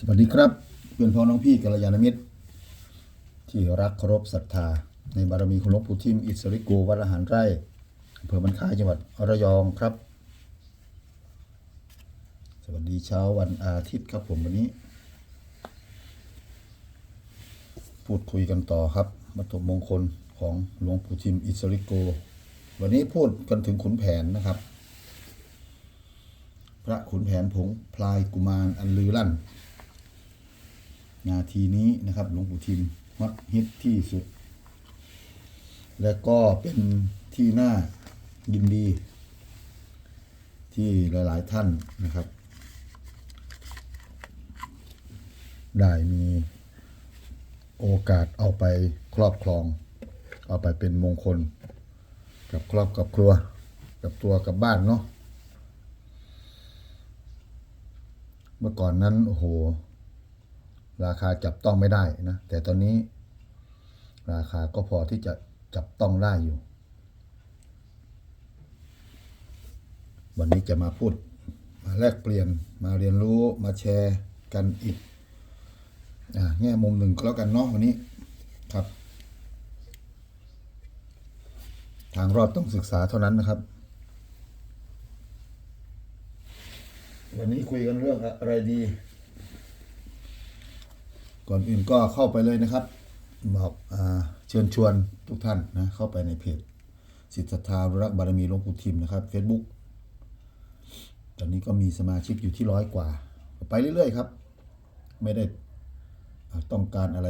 สวัสดีครับเพื่อนพ้องน้องพี่กัลยาณมิตร ที่รักเคารพศรัทธา ในบารมีของหลวงปู่ทิมอิสริโกวัดละหารไร่อำเภอมันคายจังหวัดระยองครับ สวัสดีเช้าวันอาทิตย์ครับผมวันนี้ พูดคุยกันต่อครับวัตถุมงคลของหลวงปู่ทิมอิสริโก วันนี้พูดกันถึงขุนแผนนะครับ พระขุนแผนผงพลายกุมารอันลือลั่น นาทีนี้นะครับหลวงปู่ทิมฮอตฮิตที่สุด และก็เป็นที่น่ายินดี ที่หลาย ๆ ท่านนะครับ ได้มีโอกาสเอาไปครอบครอง เอาไปเป็นมงคล กับครอบกับครัว กับตัวกับบ้านเนาะเมื่อก่อนนั้น โอ้โห ราคาจับต้องไม่ได้นะ แต่ตอนนี้ ราคาก็พอที่จะจับต้องได้อยู่ วันนี้จะมาพูด มาแลกเปลี่ยนมาเรียนรู้มาแชร์กันอีกอ่าแง่มุมหนึ่งก็แล้วกันเนาะวันนี้ครับ ทางรอดต้องศึกษาเท่านั้นนะครับ วันนี้คุยกันเรื่องอะไรดี ก่อนอื่นก็เข้าไปเลยนะครับ บอกอเชิญชวนทุกท่านนะเข้าไปในเพจสิทธารักบารมีหลวงปู่ทิมนะครับ Facebook ตอนนี้ก็มีสมาชิกอยู่ที่ร้อยกว่า ไปเรื่อยๆครับ ไม่ได้ต้องการอะไร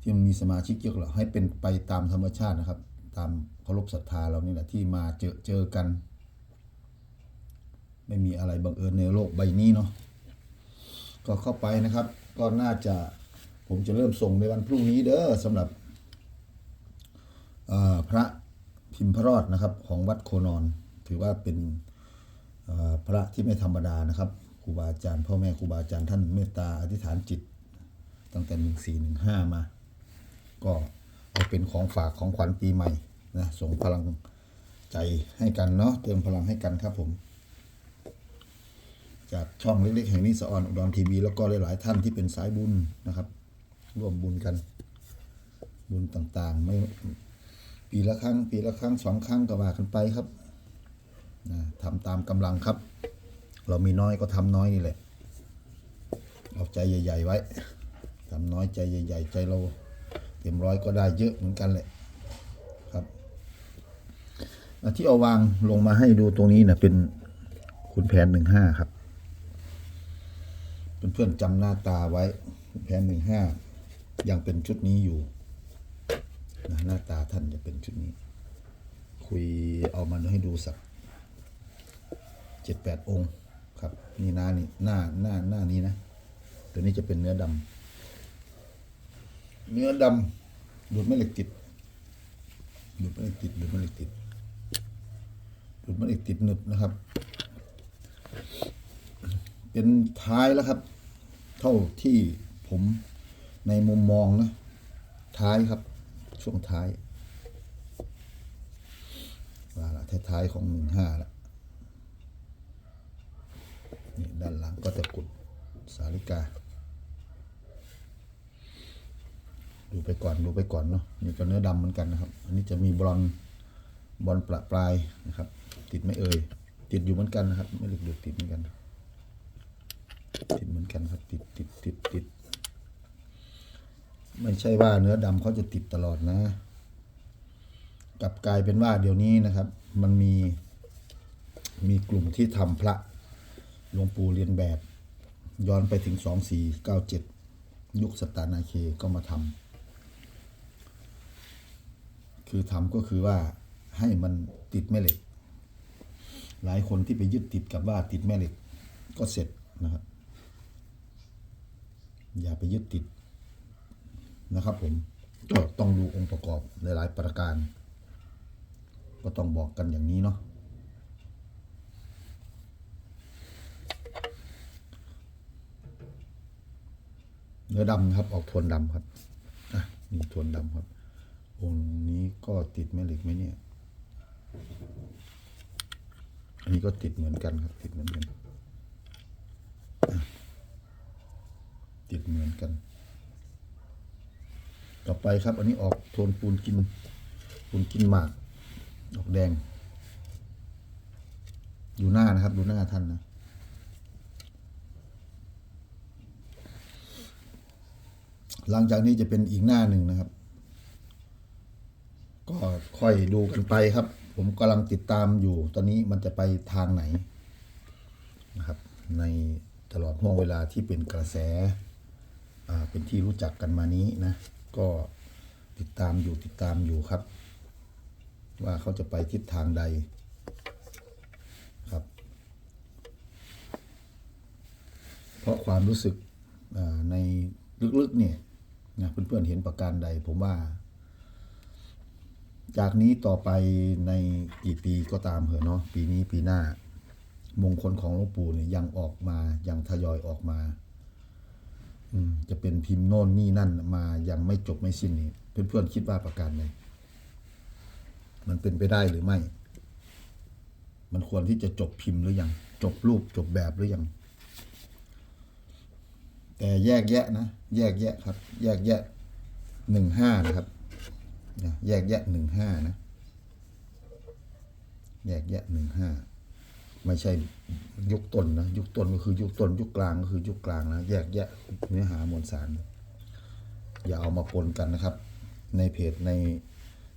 ที่มันมีสมาชิกเยอะหรอกให้เป็นไปตามธรรมชาตินะครับ ตามเคารพศรัทธาเรานี่แหละที่มาเจอเจอกัน ไม่มีอะไรบังเอิญในโลกใบนี้เนาะก็เข้าไปนะครับ ก็น่าจะผมจะเริ่มส่งในวันพรุ่งนี้เด้อสำหรับพระพิมพ์พระรอดนะครับของวัดโคนอน ถือว่าเป็นพระที่ไม่ธรรมดานะครับครูบาอาจารย์พ่อแม่ครูบาอาจารย์ท่านเมตตาอธิษฐานจิต ตั้งแต่หนึ่งสี่หนึ่งห้ามา ก็เอาเป็นของฝากของขวัญปีใหม่นะส่งพลังใจให้กันเนาะเติมพลังให้กันครับผม จากช่องเล็กๆแห่งนี้สออนอุดรทีวีแล้วก็หลายๆท่านที่เป็นสายบุญนะครับ ร่วมบุญกัน บุญต่างๆ ไม่ปีละครั้ง ปีละครั้งสองครั้งก็ว่ากันไปครับนะทำตามกำลังครับ เรามีน้อยก็ทำน้อยนี่แหละเอาใจใหญ่ ๆ ไว้ทำน้อยใจใหญ่ ๆ ใจเราเต็มร้อยก็ได้เยอะเหมือนกันแหละครับที่เอาวางลงมาให้ดูตรงนี้นะเป็นขุนแผนหนึ่งห้าครับ เพื่อนๆจำหน้าตาไว้ แผนหนึ่งห้ายังเป็นชุดนี้อยู่นะหน้าตาท่านจะเป็นชุดนี้ คุยเอามันให้ดูสักเจ็ดแปดองค์ครับ นี่หน้านี่หน้าหน้าหน้านี้นะ ตัวนี้จะเป็นเนื้อดำเนื้อดำดูดไม่เหล็กติดดูดไม่เหล็กติดดูดไม่เหล็กติดดูดไม่เหล็กติดหนึบนะครับ เป็นท้ายแล้วครับ เท่าที่ผมในมุมมองนะ ท้ายครับ ช่วงท้ายว่าละท้ายๆของหนึ่งห้าละนี่ด้านหลังก็จะกุดสาลิกา ดูไปก่อนดูไปก่อนเนาะนี่ก็เนื้อดำเหมือนกันนะครับ อันนี้จะมีบอลบอลประปลายนะครับ ติดไม่เอ่ยติดอยู่เหมือนกันนะครับ ไม่หลุดหลุดติดเหมือนกัน ติดเหมือนกันครับติดติดติดติดไม่ใช่ว่าเนื้อดำเขาจะติดตลอดนะ กลับกลายเป็นว่าเดี๋ยวนี้นะครับ มันมีมีกลุ่มที่ทำพระหลวงปู่เรียนแบบ ย้อนไปถึงสองสี่เก้าเจ็ดยุคสตาร์นาเคก็มาทำคือทำก็คือว่าให้มันติดแม่เหล็ก หลายคนที่ไปยึดติดกับว่าติดแม่เหล็กก็เสร็จนะครับ อย่าไปยึดติดนะครับ ผมก็ต้องดูองค์ประกอบหลาย ๆ ประการ ก็ต้องบอกกันอย่างนี้เนาะเนื้อดำครับออกโทนดำครับอะนี่โทนดำครับ องค์นี้ก็ติดแม่เหล็กไหมเนี่ย อันนี้ก็ติดเหมือนกันครับ ติดเหมือนกัน ติดเหมือนกัน ต่อไปครับ อันนี้ออกโทนปูนกิน ปูนกินหมากออกแดง ดูหน้านะครับ ดูหน้าท่านนะหลังจากนี้จะเป็นอีกหน้าหนึ่งนะครับ ก็ค่อยดูกันไปครับ ผมกำลังติดตามอยู่ ตอนนี้มันจะไปทางไหนนะครับ ในตลอดห่วงเวลาที่เป็นกระแส เป็นที่รู้จักกันมานี้นะ ก็ติดตามอยู่ติดตามอยู่ครับ ว่าเขาจะไปทิศทางใดครับ เพราะความรู้สึกในลึกๆเนี่ยนะเพื่อนๆเห็นประการใด ผมว่า จากนี้ต่อไปในกี่ปีก็ตามเหอะเนาะปีนี้ปีหน้า มงคลของหลวงปู่เนี่ยยังออกมายังทยอยออกมา จะเป็นพิมพ์โน่นนี่นั่นมายังไม่จบไม่สิ้นนี่เพื่อนๆคิดว่าประการใดมันเป็นไปได้หรือไม่ มันควรที่จะจบพิมพ์หรือยัง จบรูปจบแบบหรือยัง แต่แยกแยะนะ แยกแยะครับ แยกแยะหนึ่งห้านะครับแยกแยะหนึ่งห้านะ แยกแยะหนึ่งห้า ไม่ใช่ยุคต้นนะยุคต้นก็คือยุคต้น ยุคกลางก็คือยุคกลางนะแยกแยะเนื้อหามวลสาร อย่าเอามาปนกันนะครับ ในเพจใน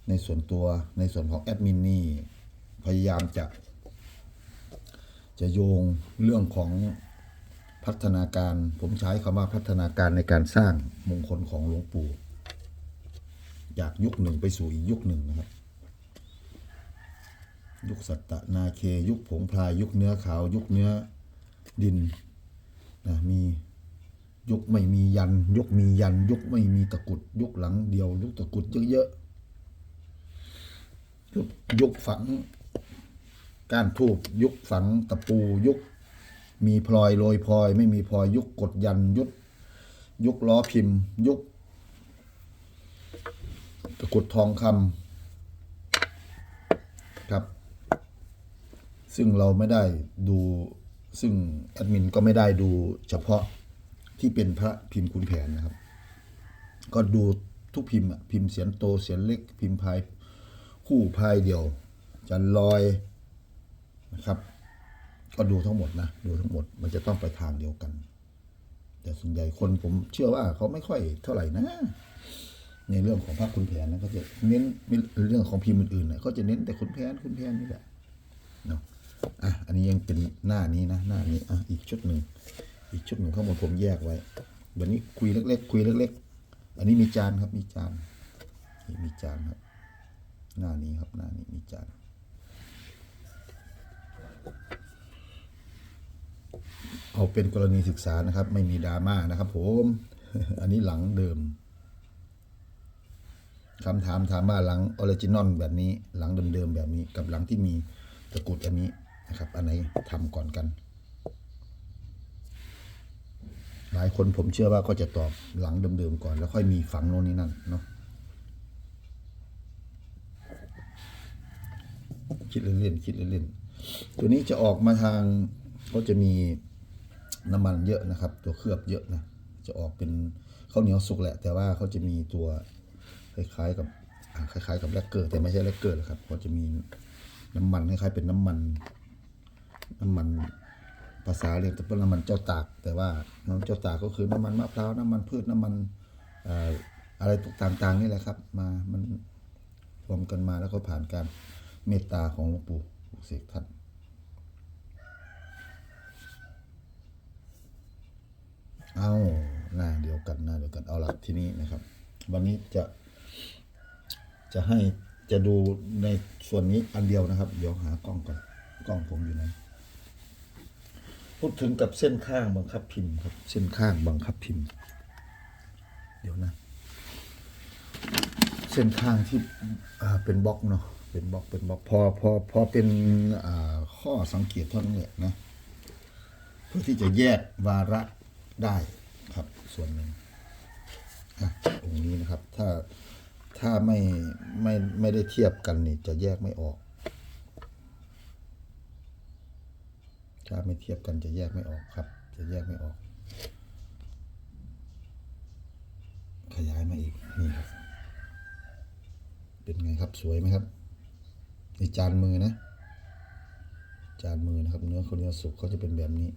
ในส่วนตัวในส่วนของแอดมินนี่พยายามจะ จะโยงเรื่องของพัฒนาการ ผมใช้คำว่าพัฒนาการในการสร้างมงคลของหลวงปู่ จากยุคหนึ่งไปสู่อีกยุคหนึ่งนะครับ ยุคสัตตนาเค ยุคผงพลาย ยุคเนื้อขาว ยุคเนื้อดินนะมียุคไม่มียัน ยุคมียัน ยุคไม่มีตะกุด ยุคหลังเดียว ยุคตะกุดเยอะๆยุคยุคฝังก้านทูบยุคฝังตะปู ยุคมีพลอยโรยพลอย ไม่มีพลอย ยุคกดยันยุคยุคล้อพิมพ์ ยุคตะกุดทองคำ ครับ ซึ่งเราไม่ได้ดูซึ่งแอดมินก็ไม่ได้ดูเฉพาะที่เป็นพระพิมพ์คุณแผนนะครับ ก็ดูทุกพิมพ์พิมพ์เสียนโตเสียนเล็ก พิมพ์พายคู่พายเดียว จันลอยนะครับ ก็ดูทั้งหมดนะดูทั้งหมดมันจะต้องไปทางเดียวกัน แต่ส่วนใหญ่คนผมเชื่อว่าเขาไม่ค่อยเท่าไหร่นะ ในเรื่องของพระคุณแผนนะเขาจะเน้นเรื่องของพิมพ์อื่นๆนะเขาจะเน้นแต่คุณแผนคุณแผนนี่แหละเนาะ อะอันนี้ยังเป็นหน้านี้นะหน้านี้อะอีกชุดหนึ่งอีกชุดหนึ่งข้างบนผมแยกไว้วันนี้คุยเล็กๆคุยเล็กๆ อันนี้มีจานครับมีจานมีจานครับ หน้านี้ครับหน้านี้มีจานเอาเป็นกรณีศึกษานะครับ ไม่มีดราม่านะครับผมอันนี้หลังเดิมคำถามถามว่าหลังออริจินอลแบบนี้ หลังเดิมๆแบบนี้กับหลังที่มีตะกรุดอันนี้ นะครับ อันไหนทำก่อนกัน หลายคนผมเชื่อว่าก็จะตอบหลังเดิมๆก่อน แล้วค่อยมีฝังโน่นนี่นั่นเนาะคิดเล่นๆคิดเล่นๆตัวนี้จะออกมาทางก็จะมีน้ำมันเยอะนะครับ ตัวเคลือบเยอะนะจะออกเป็นข้าวเหนียวสุกแหละ แต่ว่าเขาจะมีตัวคล้ายๆกับคล้ายๆกับแลกเกอร์แต่ไม่ใช่แลกเกอร์หรอกครับเขาจะมีน้ำมันคล้ายๆเป็นน้ำมัน น้ำมันภาษาเรียกแต่เป็นน้ำมันเจ้าตาก แต่ว่าน้ำเจ้าตากก็คือน้ำมันมะพร้าวน้ำมันพืชน้ำมันอะไรต่างๆนี่แหละครับ มามันรวมกันมาแล้วก็ผ่านการเมตตาของหลวงปู่เสกท่านเอาหน้าเดียวกันหน้าเดียวกันเอาหละทีนี้นะครับ วันนี้จะ จะให้จะดูในส่วนนี้อันเดียวนะครับ เดี๋ยวหากล้องก่อนกล้องผมอยู่ไหน พูดถึงกับเส้นข้างบังคับพิมพ์ครับ เส้นข้างบังคับพิมพ์ เดี๋ยวนะ เส้นข้างที่อ่าเป็นบล็อกเนาะเป็นบล็อกเป็นบล็อกพอพอพอเป็นอ่าข้อสังเกตเท่านั้นแหละนะเพื่อที่จะแยกวาระได้ครับส่วนหนึ่งอะตรงนี้นะครับ ถ้าถ้าไม่ไม่ไม่ได้เทียบกันนี่จะแยกไม่ออก ถ้าไม่เทียบกันจะแยกไม่ออกครับ จะแยกไม่ออก ขยายมาอีกนี่ครับ เป็นไงครับสวยไหมครับในจานมือนะ จานมือนะครับ เนื้อข้าวเหนียวสุกเขาจะเป็นแบบนี้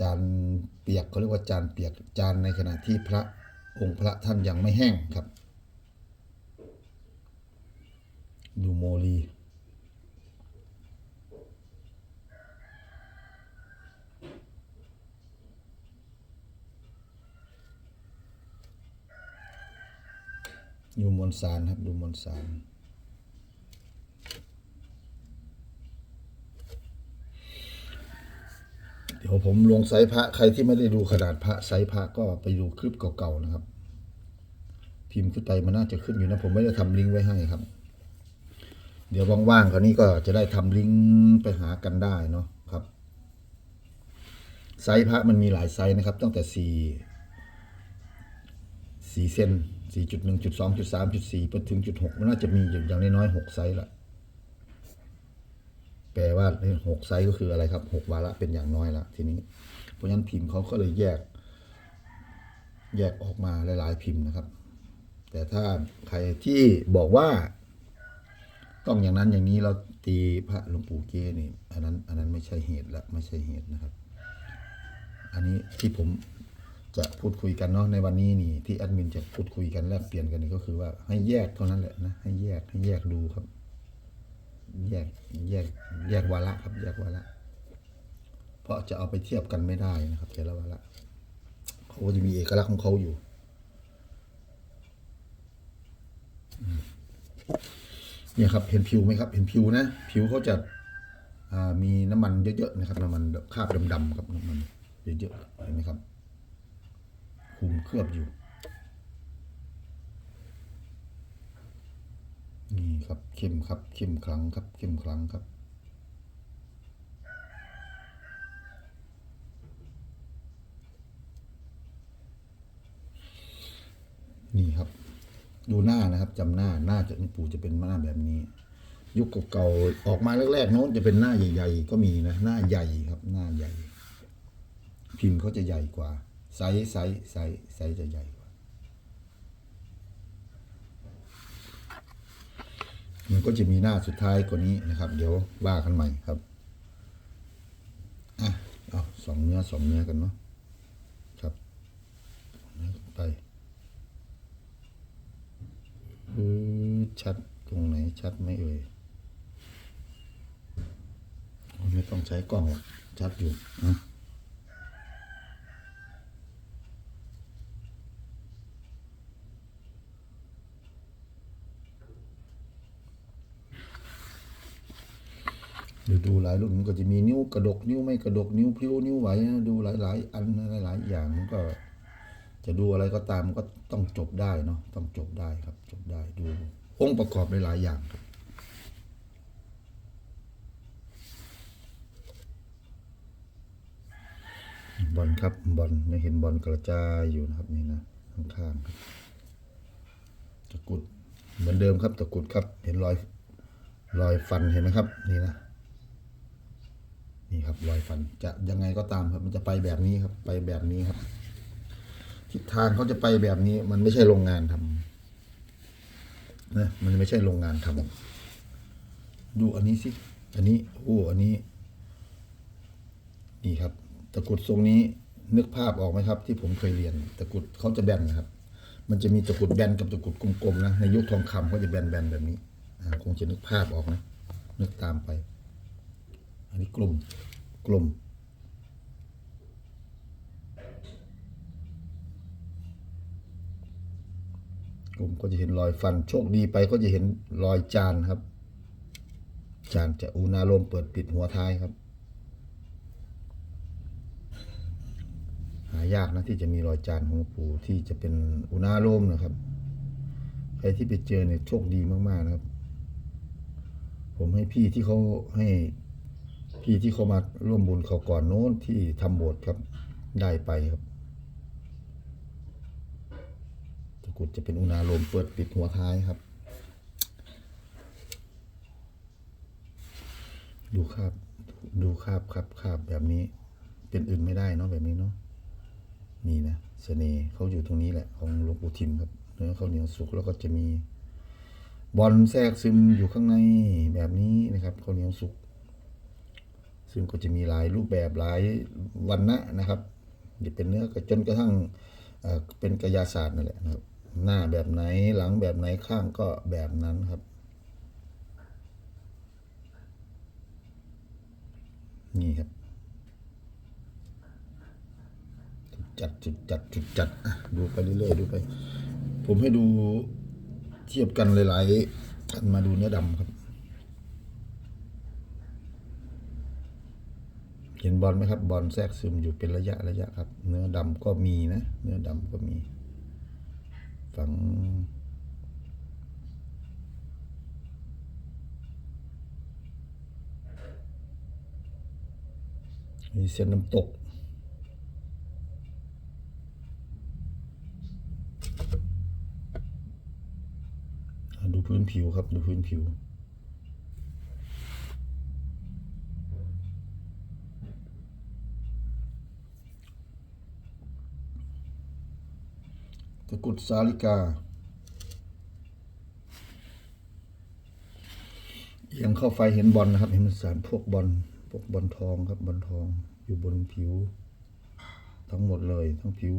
จานเปียกเขาเรียกว่าจานเปียกจานในขณะที่พระองค์พระท่านยังไม่แห้งครับ ดูโมลี ดูมวลสารครับดูมวลสารเดี๋ยวผมลงไซพระใครที่ไม่ได้ดูขนาดพระไซพระก็ไปดูคลิปเก่าๆนะครับ พิมพ์ขึ้นไปมันน่าจะขึ้นอยู่นะ ผมไม่ได้ทำลิงก์ไว้ให้ครับ เดี๋ยวว่างๆคราวนี้ก็จะได้ทำลิงก์ไปหากันได้เนาะครับ ไซพระมันมีหลายไซนะครับ ตั้งแต่สี่สี่เซน สี่จุดหนึ่งจุดสองจุดสามจุดสี่ไปถึงจุดหกมันน่าจะมีอย่างน้อยๆหกไซส์ละแปลว่าหกไซส์ก็คืออะไรครับหกวาระเป็นอย่างน้อยละทีนี้ เพราะฉะนั้นพิมพ์เขาก็เลยแยก แยกออกมาหลายๆพิมพ์นะครับ แต่ถ้าใครที่บอกว่า ต้องอย่างนั้นอย่างนี้เราตีพระหลวงปู่เก้นี่อันนั้นอันนั้นไม่ใช่เหตุละไม่ใช่เหตุนะครับ อันนี้ที่ผม จะพูดคุยกันเนาะในวันนี้นี่ที่แอดมินจะพูดคุยกันแลกเปลี่ยนกันนี่ก็คือว่าให้แยกเท่านั้นแหละนะให้แยกให้แยกดูครับ แยกแยกแยกวาระครับ แยกวาระเพราะจะเอาไปเทียบกันไม่ได้นะครับแต่ละวาระเขาจะมีเอกลักษณ์ของเขาอยู่เนี่ยครับเห็นผิวไหมครับ เห็นผิวนะ ผิวเขาจะามีน้ำมันเยอะๆนะครับ น้ำมันคาบดำๆครับน้ำมันเยอะๆเห็นไหมครับ คุมเคลือบอยู่ นี่ครับเข้มครับเข้มครั้งครับเข้มครั้งครับนี่ครับ ดูหน้านะครับจำหน้าหน้าจะหลวงปู่จะเป็นหน้าแบบนี้ ยุคเก่าๆออกมาแรกๆโน้นจะเป็นหน้าใหญ่ ๆ ก็มีนะ หน้าใหญ่ครับ หน้าใหญ่ พิมพ์เขาจะใหญ่กว่า ไซส์ไซส์ไซส์ไซส์จะใหญ่กว่า มันก็จะมีหน้าสุดท้ายกว่านี้นะครับ เดี๋ยวว่ากันใหม่ครับ อะเอาสองเนื้อสองเนื้อกันเนาะครับเนื้อไปอือชัดตรงไหนชัดไหมเอ่ยโอ้ยไม่ต้องใช้กล้องหรอกชัดอยู่อะเดี๋ยวดู หลายรุ่นมันก็จะมีนิ้วกระดกนิ้วไม่กระดกนิ้วพลิ้วนิ้วไหวนะดูหลาย ๆ อันหลาย ๆ อย่างมันก็ จะดูอะไรก็ตามก็ต้องจบได้เนาะต้องจบได้ครับ จบได้ดูองค์ประกอบหลายๆอย่างครับบอลครับบอลไม่เห็นบอลกระจายอยู่นะครับนี่นะข้างๆครับตะกรุดเหมือนเดิมครับตะกรุดครับ เห็นรอยรอยฟันเห็นไหมครับ นี่นะ นี่ครับรอยฟันจะยังไงก็ตามครับ มันจะไปแบบนี้ครับ ไปแบบนี้ครับ ทิศทางเขาจะไปแบบนี้ มันไม่ใช่โรงงานทำนะมันไม่ใช่โรงงานทำดูอันนี้สิอันนี้โอ้อันนี้ นี่ครับ ตะกุดทรงนี้นึกภาพออกไหมครับ ที่ผมเคยเรียน ตะกุดเขาจะแบนนะครับ มันจะมีตะกุดแบนกับตะกุดกลมๆนะในยุคทองคำเขาจะแบนๆแบบนี้คงจะนึกภาพออกนะนึกตามไป อันนี้กลมกลมผมก็จะเห็นรอยฟัน โชคดีไปก็จะเห็นรอยจานครับ จานจะอุณาโลมเปิดปิดหัวท้ายครับ หายากนะที่จะมีรอยจานของปู่ที่จะเป็นอุณาโลมนะครับใครที่ไปเจอเนี่ยโชคดีมากๆนะครับ ผมให้พี่ที่เขาให้ พี่ที่เขามาร่วมบุญเขาก่อนโน้นที่ทำโบสถ์ครับได้ไปครับตะกุดจะเป็นอุณาโลมเปิดปิดหัวท้ายครับ ดูคาบดูคาบครับคาบแบบนี้ เป็นอื่นไม่ได้เนาะแบบนี้เนาะนี่นะเสน่ห์เขาอยู่ตรงนี้แหละของหลวงปู่ทิมครับเนื้อข้าวเหนียวสุกแล้วก็จะมีบอลแทรกซึมอยู่ข้างในแบบนี้นะครับข้าวเหนียวสุก ซึ่งก็จะมีหลายรูปแบบหลายวันนะนะครับจะเป็นเนื้อจนกระทั่งเป็นกายศาสตร์นั่นแหละนะครับ หน้าแบบไหนหลังแบบไหนข้างก็แบบนั้นครับนี่ครับจุดจัดจุดจัดจุดจัดดูไปเรื่อยๆดูไป ผมให้ดูเทียบกันหลายๆอันมาดูเนื้อดำครับ เห็นบอลไหมครับ บอลแทรกซึมอยู่เป็นระยะระยะครับ เนื้อดำก็มีนะ เนื้อดำก็มี ฝังมีเส้นน้ำตก ดูพื้นผิวครับ ดูพื้นผิว ตะกุดสาลิกา เอียงเข้าไฟเห็นบอลนะครับ เห็นสารพวกบอลพวกบอลทองครับบอลทองอยู่บนผิว ทั้งหมดเลย ทั้งผิว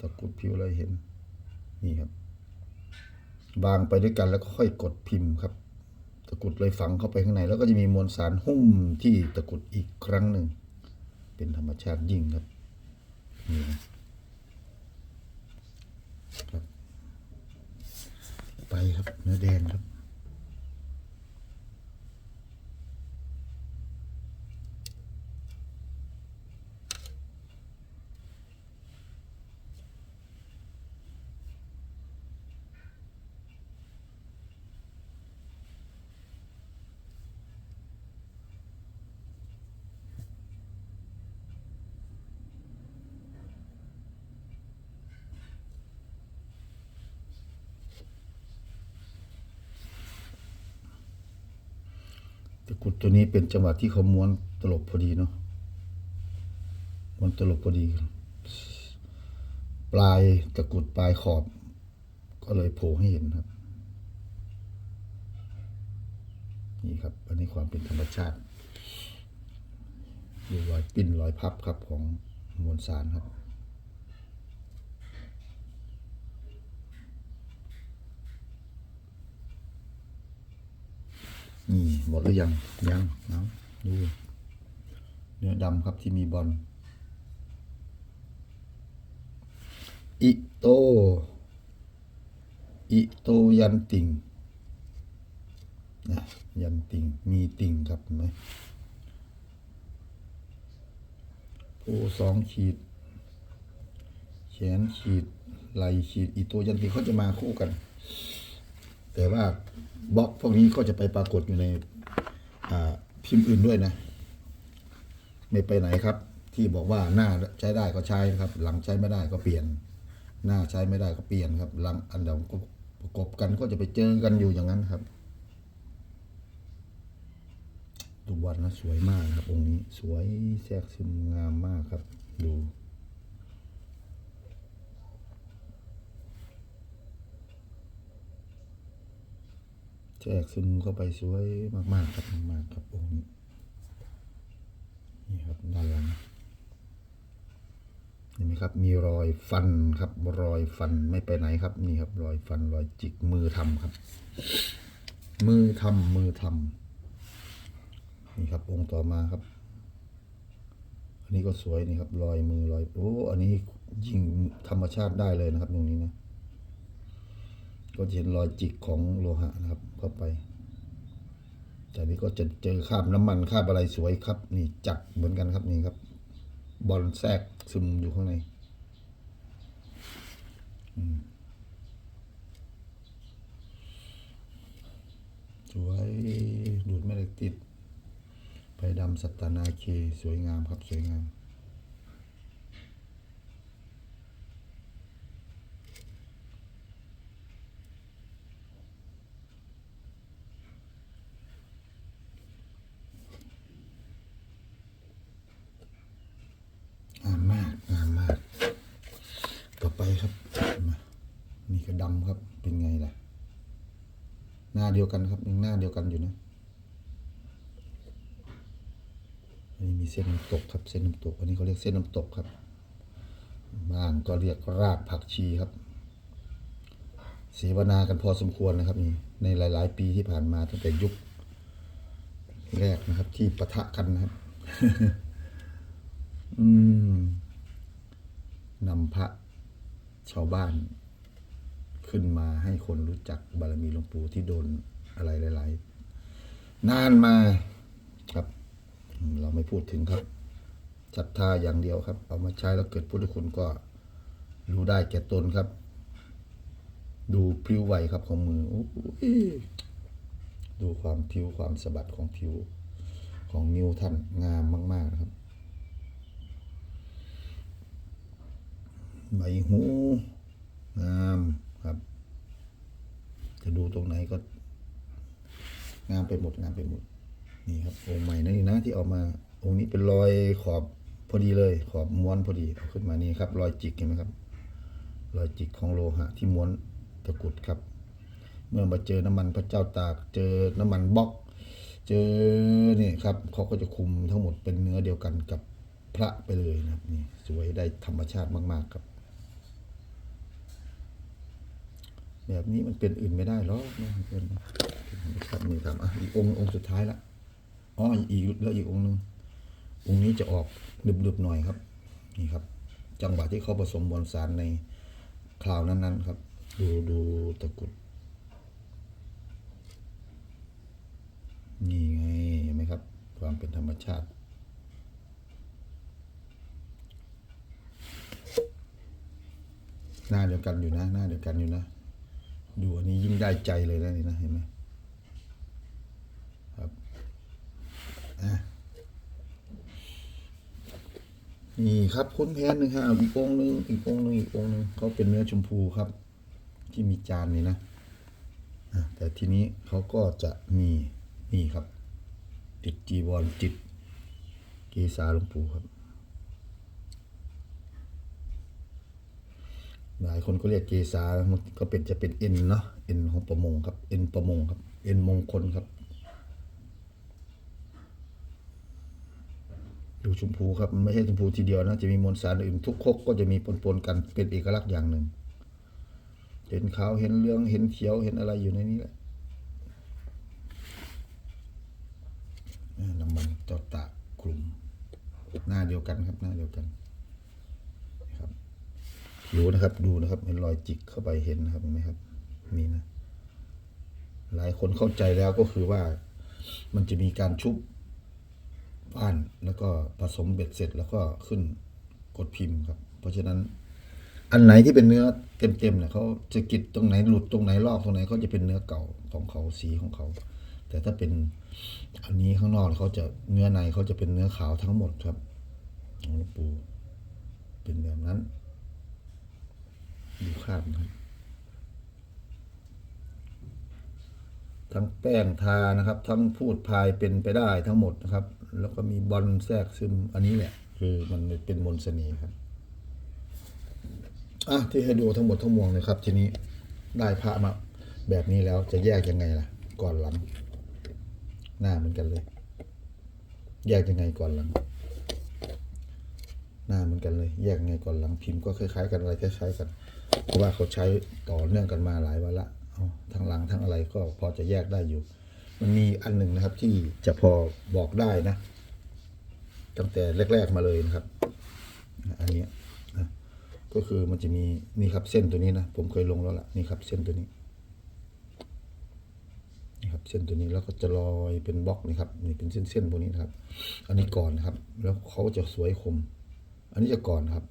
ตะกุดผิวอะไรเห็น นี่ครับวางไปด้วยกันแล้วก็ค่อยกดพิมพ์ครับ ตะกุดเลยฝังเข้าไปข้างใน แล้วก็จะมีมวลสารหุ้มที่ตะกุดอีกครั้งหนึ่งเป็นธรรมชาติยิ่งครับนี่นะ ครับ ไป ครับ เนื้อแดงครับ ตะกุดตัวนี้เป็นจังหวะที่เขาม้วนตลบพอดีเนาะม้วนตลบพอดี ปลายตะกุดปลายขอบ ก็เลยโผล่ให้เห็นครับ นี่ครับ อันนี้ความเป็นธรรมชาติดูรอยปิ้นรอยพับครับของมวลสารครับ นี่หมดหรือยัง ยังเอาดูเนื้อดำครับที่มีบอลอิโต อิโตยันติงนะยันติง มีติงครับเห็นไหมโพสองขีด แขนขีดไหลขีดอิโตยันติงเขาจะมาคู่กัน แต่ว่าบล็อกพวกนี้ก็จะไปปรากฏอยู่ในพิมพ์อื่นด้วยนะ ไม่ไปไหนครับ ที่บอกว่าหน้าใช้ได้ก็ใช้นะครับ หลังใช้ไม่ได้ก็เปลี่ยน หน้าใช้ไม่ได้ก็เปลี่ยนครับ หลังอันเดียวก็ประกบกันก็จะไปเจอกันอยู่อย่างนั้นครับดูบอลนะสวยมากครับองค์นี้สวยแทรกซึมงามมากครับ ดู แทรกซึมเข้าไปสวยมาก ๆ ครับมากๆครับองค์นี้นี่ครับด้านหลังเห็นไหมครับ มีรอยฟันครับ รอยฟันไม่ไปไหนครับ นี่ครับ รอยฟันรอยจิกมือทำครับ มือทำมือทำนี่ครับ องค์ต่อมาครับ อันนี้ก็สวยนี่ครับ รอยมือรอยโอ้อันนี้ยิ่งธรรมชาติได้เลยนะครับ ตรงนี้นะก็จะเห็นรอยจิกของโลหะนะครับ เข้าไป แต่นี้ก็จะเจอคราบน้ำมันคราบอะไรสวยครับ นี่จัดเหมือนกันครับนี่ครับ บอลแทรกซึมอยู่ข้างในสวยดูดไม่ได้ติดไฟดำสัตตนาเค สวยงามครับ สวยงาม งามมากงามมาก ครับ นี่ก็ดำครับ เป็นไงล่ะ หน้าเดียวกันครับ ยังหน้าเดียวกันอยู่นะอันนี้มีเส้นน้ำตกครับ เส้นน้ำตก อันนี้เขาเรียกเส้นน้ำตกครับบ้างก็เรียกรากผักชีครับเสวนากันพอสมควรนะครับนี่ในหลาย ๆ ปีที่ผ่านมาตั้งแต่ยุคแรกนะครับ ที่ปะทะกันนะครับ อืมนำพระ ชาวบ้านขึ้นมาให้คนรู้จักบารมีหลวงปู่ที่โดนอะไรหลาย ๆ นานมาครับ เราไม่พูดถึงครับศรัทธาอย่างเดียวครับ เอามาใช้แล้วเกิดพุทธคุณก็รู้ได้แก่ตนครับ ดูพริ้วไหวครับของมืออดูความพิ้วความสะบัดของผิวของนิ้วท่านงามมาก ๆ ครับ ใบหูงามครับ จะดูตรงไหนก็งามไปหมดงามไปหมด นี่ครับองค์ใหม่นะนี่นะที่เอามา องค์นี้เป็นรอยขอบพอดีเลย ขอบม้วนพอดีเอาขึ้นมานี่ครับ รอยจิกเห็นไหมครับ รอยจิกของโลหะที่ม้วนตะกุดครับ เมื่อมาเจอน้ำมันพระเจ้าตาก เจอน้ำมันบล็อก เจอนี่ครับเขาก็จะคุมทั้งหมดเป็นเนื้อเดียวกันกับพระไปเลยนะครับนี่สวยได้ธรรมชาติมาก ๆ ครับ แบบนี้มันเป็นอื่นไม่ได้หรอกนะเป็นธรรมชามือทำอะอีกองค์องค์สุดท้ายละอ๋ออีกแล้วอีกองค์หนึ่งองค์นี้จะออกดึบๆหน่อยครับ นี่ครับ จังหวะที่เขาผสมมวลสารในคราวนั้นๆครับ ดูดูตะกุดนี่ไงเห็นไหมครับ ความเป็นธรรมชาติหน้าเดียวกันอยู่นะ หน้าเดียวกันอยู่นะ ดูอันนี้ยิ่งได้ใจเลยนะนี่นะเห็นไหมครับนี่ครับคุณแพนหนึ่งครับอีกองหนึ่งอีกองหนึ่งอีกองหนึ่งเขาเป็นเนื้อชมพูครับ ที่มีจานนี่นะอะแต่ทีนี้เขาก็จะมีนี่ครับ ติดจีวรจิตเกษาหลวงปู่ครับ หลายคนก็เรียกเกษามันก็เป็นจะเป็นเอ็นเนาะเอ็นของประมงครับเอ็นประมงครับเอ็นมงคลครับดูชมพูครับมันไม่ใช่ชมพูทีเดียวนะจะมีมวลสารอื่นทุกคกก็จะมีปนๆกันเป็นเอกลักษณ์อย่างหนึ่ง เห็นขาวเห็นเหลืองเห็นเขียวเห็นอะไรอยู่ในนี้แหละน้ำมันจอตากกลุ่มหน้าเดียวกันครับหน้าเดียวกัน ผิวนะครับ ดูนะครับเห็นรอยจิกเข้าไปเห็นนะครับเห็นไหมครับนี่นะ หลายคนเข้าใจแล้วก็คือว่ามันจะมีการชุบบ้านแล้วก็ผสมเบ็ดเสร็จแล้วก็ขึ้นกดพิมพ์ครับ เพราะฉะนั้น อันไหนที่เป็นเนื้อเต็มๆเนี่ยเขาจะกิดตรงไหนหลุดตรงไหนลอกตรงไหนเขาจะเป็นเนื้อเก่าของเขาสีของเขา แต่ถ้าเป็นอันนี้ข้างนอกเขาจะเนื้อในเขาจะเป็นเนื้อขาวทั้งหมดครับของหลวงปู่เป็นแบบนั้น ดูคราบนะครับทั้งแป้งทานะครับ ทั้งพูดพายเป็นไปได้ทั้งหมดนะครับ แล้วก็มีบอลแทรกซึมอันนี้แหละ คือมันเป็นมนต์เสน่ห์ครับอะที่ให้ดูทั้งหมดทั้งมวลเลยครับ ทีนี้ได้พระมาแบบนี้แล้วจะแยกยังไงล่ะ ก่อนหลัง หน้าเหมือนกันเลย แยกยังไงก่อนหลัง หน้าเหมือนกันเลย แยกยังไงก่อนหลังพิมพ์ก็คล้ายๆ กันอะไรคล้ายๆกัน เพราะว่าเขาใช้ต่อเนื่องกันมาหลายวันละทั้งหลังทั้งอะไรก็พอจะแยกได้อยู่ มันมีอันหนึ่งนะครับที่จะพอบอกได้นะ ตั้งแต่แรก ๆมาเลยนะครับ อันนี้นะก็คือมันจะมีนี่ครับเส้นตัวนี้นะผมเคยลงแล้วล่ะนี่ครับ เส้นตัวนี้นี่ครับเส้นตัวนี้แล้วก็จะลอยเป็นบล็อกนี่ครับนี่เป็นเส้นๆพวกนี้นะครับ อันนี้ก่อนนะครับ แล้วเขาจะสวยคม อันนี้จะก่อนครับ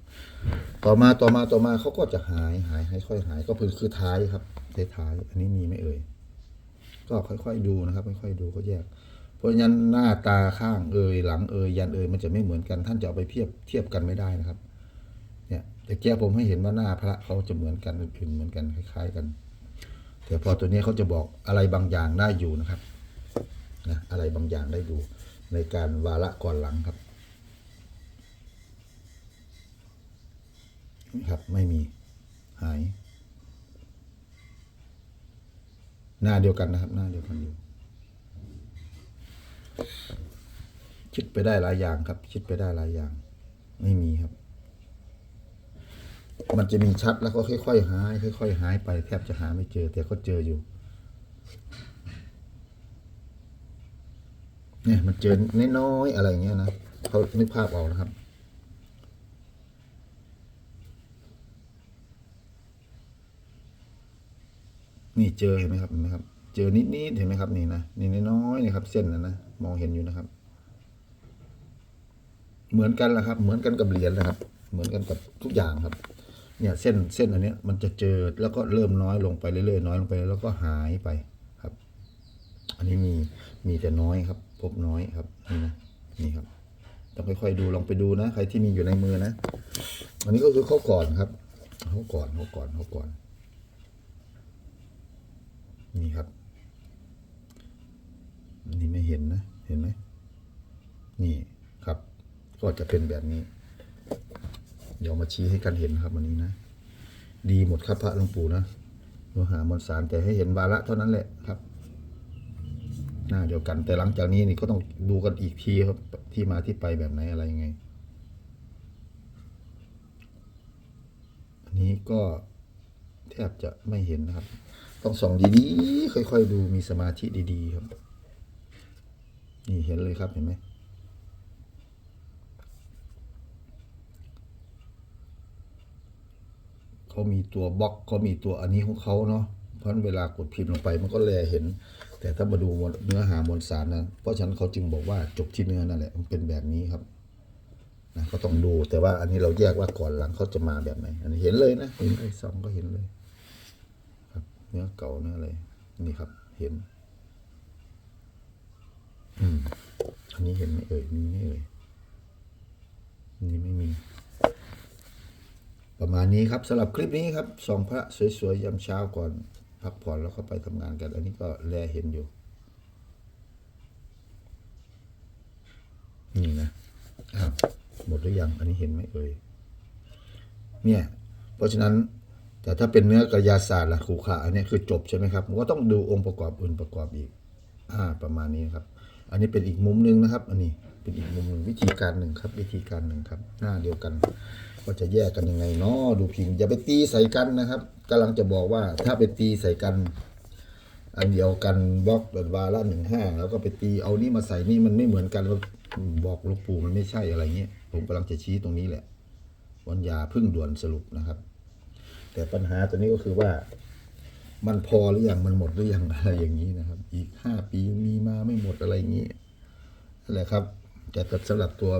ต่อมาต่อมาต่อมาเขาก็จะหายหายให้ค่อยหายก็คือคือท้ายครับท้ายท้าย อันนี้มีไม่เอ่ย ก็ค่อยๆดูนะครับ ค่อยๆดูก็แยก เพราะฉะนั้นหน้าตาข้างเอ่ยหลังเอ่ยยันเอ่ยมันจะไม่เหมือนกัน ท่านจะเอาไปเทียบเทียบกันไม่ได้นะครับ เนี่ยแต่แก้ผมให้เห็นว่าหน้าพระเขาจะเหมือนกันอื่นเหมือนกันคล้าย ๆกันแต่พอตัวนี้เขาจะบอกอะไรบางอย่างได้อยู่นะครับนะอะไรบางอย่างได้อยู่ในการวาระก่อนหลังครับ ครับไม่มีหาย หน้าเดียวกันนะครับ หน้าเดียวกันอยู่คิดไปได้หลายอย่างครับ คิดไปได้หลายอย่าง ไม่มีครับ มันจะมีชัดแล้วก็ค่อยๆหาย ค่อยๆหายไปแทบจะหาไม่เจอ แต่ก็เจออยู่เนี่ยมันเจอน้อยๆอะไรเงี้ยนะเขานึกภาพออกนะครับ นี่เจอเห็นไหมครับเห็นไหมครับ เจอนิดๆเห็นไหมครับนี่นะนี่น้อยๆนี่ครับ เส้นนะนะมองเห็นอยู่นะครับ เหมือนกันแหละครับ เหมือนกันกับเหรียญนะครับ เหมือนกันกับทุกอย่างครับ เนี่ยเส้นเส้นอันนี้มันจะเจอแล้วก็เริ่มน้อยลงไปเรื่อยๆน้อยลงไปแล้วก็หายไปครับ อันนี้มีมีแต่น้อยครับ พบน้อยครับนี่นะนี่ครับต้องค่อยๆดูลองไปดูนะ ใครที่มีอยู่ในมือนะอันนี้ก็คือเขาก่อนครับเขาก่อนเขาก่อนเขาก่อน นี่ครับนนี้ไม่เห็นนะ เห็นไหม นี่ครับ ก็จะเป็นแบบนี้ เดี๋ยวมาชี้ให้กันเห็นครับวันนี้นะ ดีหมดครับพระหลวงปู่นะเนื้หามวลสารแต่ให้เห็นวาระเท่านั้นแหละครับ หน้าเดียวกัน แต่หลังจากนี้นี่ก็ต้องดูกันอีกทีครับ ที่มาที่ไปแบบไหนอะไรยังไง อันนี้ก็แทบจะไม่เห็นนะครับ ต้องส่องดีๆ ค่อยๆดูมีสมาธิดีๆครับ นี่เห็นเลยครับเห็นไหมเขามีตัวบล็อกเขามีตัวอันนี้ของเขาเนาะเพราะนั้นเวลากดพิมพ์ลงไปมันก็แลเห็น แต่ถ้ามาดูเนื้อหามวลสารนะเพราะฉะนั้นเขาจึงบอกว่าจบที่เนื้อนั่นแหละมันเป็นแบบนี้ครับนะก็ต้องดูแต่ว่าอันนี้เราแยกว่าก่อนหลังเขาจะมาแบบไหนอันนี้เห็นเลยนะเห็นไอ้สองก็เห็นเลย เนื้อเก่าเนื้ออะไร นี่ครับ เห็น อืม อันนี้เห็นไหมเอ่ย มีไหมเอ่ยนนี้ไม่มี ประมาณนี้ครับสำหรับคลิปนี้ครับส่องพระสวยๆยามเช้าก่อนพักผ่อนแล้วก็ไปทำงานกัน อันนี้ก็แลเห็นอยู่ นี่นะอ้าวหมดหรือยัง อันนี้เห็นไหมเอ่ย เนี่ย เพราะฉะนั้น แต่ถ้าเป็นเนื้อกระยาศาสตร์ล่ะขูขาอันนี้คือจบใช่ไหมครับก็ต้องดูองค์ประกอบอื่นประกอบอีกอ่าประมาณนี้ครับ อันนี้เป็นอีกมุมหนึ่งนะครับ อันนี้เป็นอีกมุมหนึ่งวิธีการหนึ่งครับ วิธีการหนึ่งครับ หน้าเดียวกันว่าจะแยกกันยังไงเนาะดูพิมพ์อย่าไปตีใส่กันนะครับกำลังจะบอกว่าถ้าไปตีใส่กัน อันเดียวกันบล็อกแบบวาละหนึ่งห้าแล้วก็ไปตีเอานี่มาใส่นี่มันไม่เหมือนกันแล้วบอกลูกปู่มันไม่ใช่อะไรเงี้ยผมกำลังจะชี้ตรงนี้แหละวันยาพึ่งด่วนสรุปนะครับ แต่ปัญหาตัวนี้ก็คือว่า มันพอหรือยังมันหมดหรือยังอะไรอย่างนี้นะครับ อีกห้าปีมีมาไม่หมดอะไรอย่างนี้นแหละครับ แต่สำหรับตัว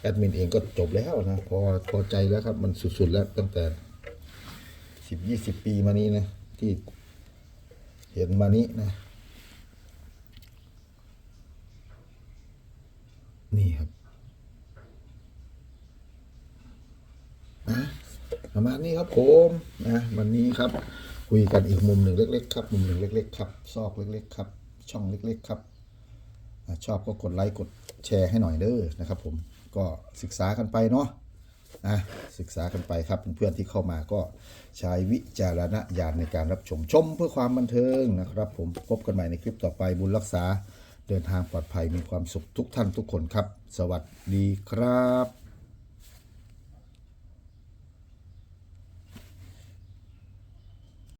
แอดมินเองก็จบแล้วนะ พอพอใจแล้วครับ มันสุด ๆ แล้วตั้งแต่สิบยี่สิบปีมานี้นะ ที่เห็นมานี้นะ นี่ครับนะ ประมาณนี้ครับผมนะวันนี้ครับ คุยกันอีกมุมหนึ่งเล็ก ๆ ครับมุมหนึ่งเล็ก ๆ ครับ ซอกเล็ก ๆ ครับ ช่องเล็ก ๆ ครับชอบก็กดไลค์กดแชร์ให้หน่อยเด้อนะครับ ผมก็ศึกษากันไปเนาะนะศึกษากันไปครับเพื่อนๆที่เข้ามาก็ใช้วิจารณญาณในการรับชมชมเพื่อความบันเทิงนะครับ ผมพบกันใหม่ในคลิปต่อไปบุญรักษาเดินทางปลอดภัยมีความสุขทุกท่านทุกคนครับ สวัสดีครับ